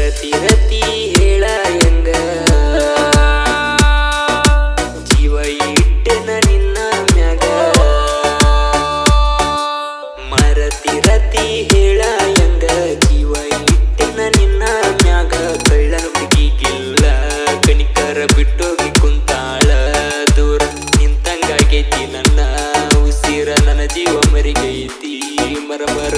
ರತಿ ರತಿ ಹೇಳ ಹೆಂಗ? ಜೀವ ಇಟ್ಟೆನ ನಿನ್ನ ಮ್ಯಾಗ? ಮರತಿ ರತಿ ಹೇಳ ಹೆಂಗ? ಜೀವ ಇಟ್ಟೆನ ನಿನ್ನ ಮ್ಯಾಗ? ಕಳ್ಳನ ಹುಡುಗಿಗಿಲ್ಲ, ಕಣಿಕರ ಬಿಟ್ಟೋಗಿ ಕುಂತಾಳ. ದೂರ ನಿಂತಂಗಾಗೈತಿ ನನ್ನ ಉಸಿರ, ನನ್ನ ಜೀವ ಮರಿಗೈತಿ. ಮರ ಮರ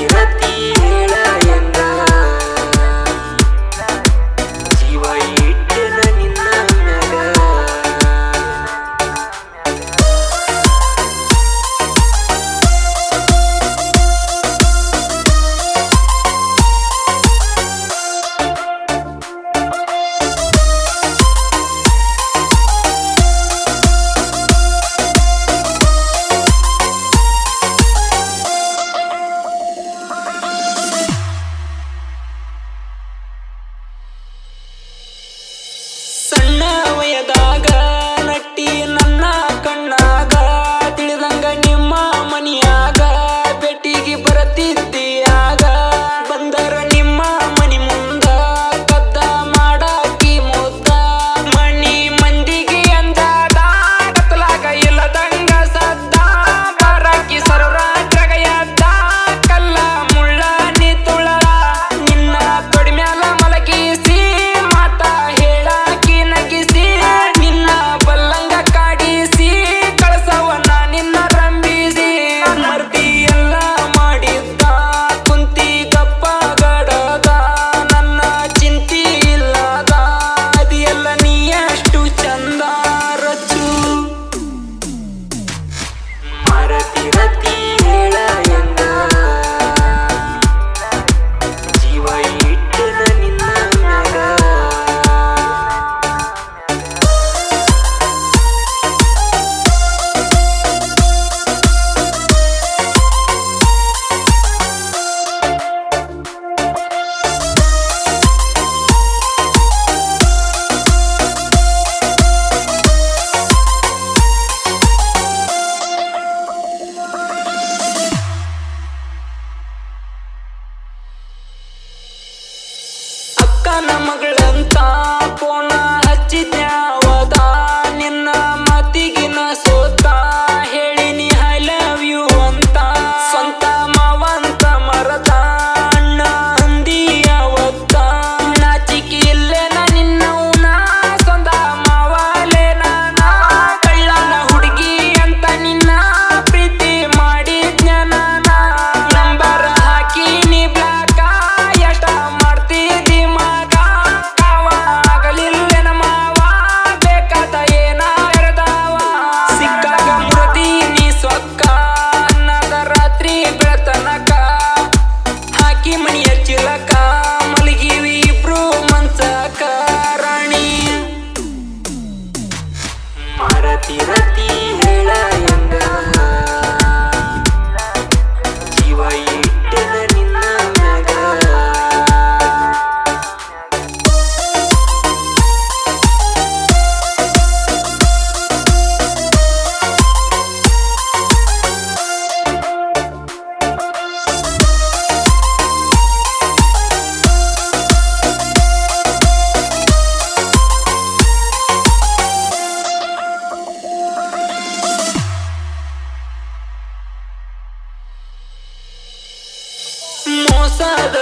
you olmasa